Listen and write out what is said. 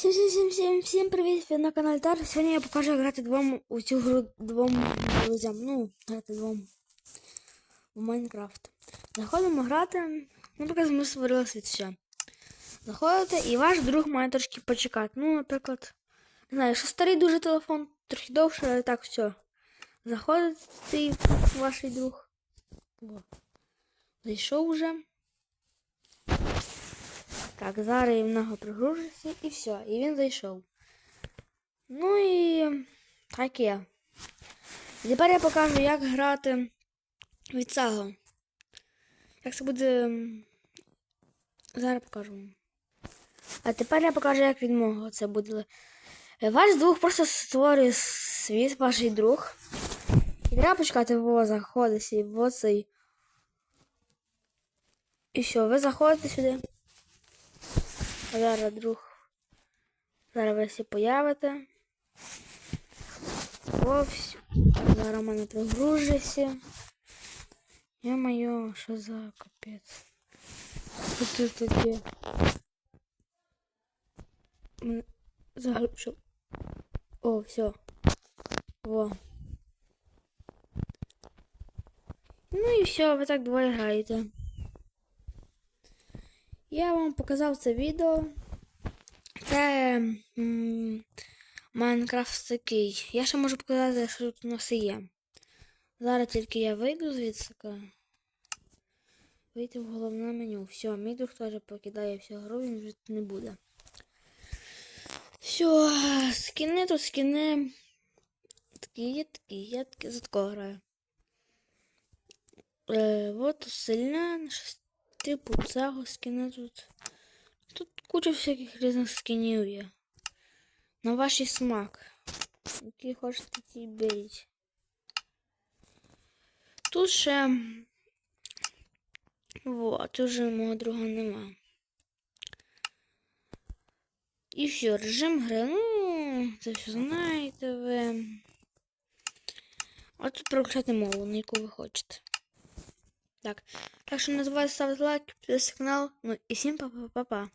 Всім всім всім всім всім привіт! На каналі Тар. Сьогодні я покажу грати двом у цю гру двом друзям. Ну, грати двом у Майнкрафт. Заходимо грати. Ну, Наприклад, ми створили світ ще. Заходите і ваш друг має трошки почекати. Ну, наприклад, не знаю, якщо старий дуже телефон, трохи довше, але так все. Заходить цей ваш друг. О. Зайшов вже. Так, зараз в нього прогружиться і все, і він зайшов. Ну і так є. І тепер я покажу, як грати від цього. Як це буде. Зараз покажу. А тепер я покажу, як від мого це буде. Ваш друг просто створює світ, ваш друг. І треба почекати, во заходить, і во цей. І все, ви заходите сюди. Зараз друг. Зараз ви всі появите. Ось. Зараз у мене прогружиться. Ё-моё, що за капець? Що тут таке? М, Загрузив. О, все. Во. Ну і все, ви так двоє граєте. Я вам показав це відео. Це Майнкрафт такий. Я ще можу показати, що тут у нас є. Зараз тільки я вийду звідси. Вийти в головне меню. Все, мій друг теж покидає всю гру, він вже не буде. Все, скини тут скини. Такі є, такі є, такі за такого граю. Е, вот сильне, щось типу цього скини тут. Тут куча всяких різних скинів є. На ваш смак. Які хочете ті беріть. Тут ще. Вот, уже мого друга нема. І все, режим гри. Ну, це все знаєте ви. А тут переключати мову, на яку ви хочете. Так. Так що не забувайте ставити лайк, підписуйтесь на канал. Ну і всім па-па-па-па.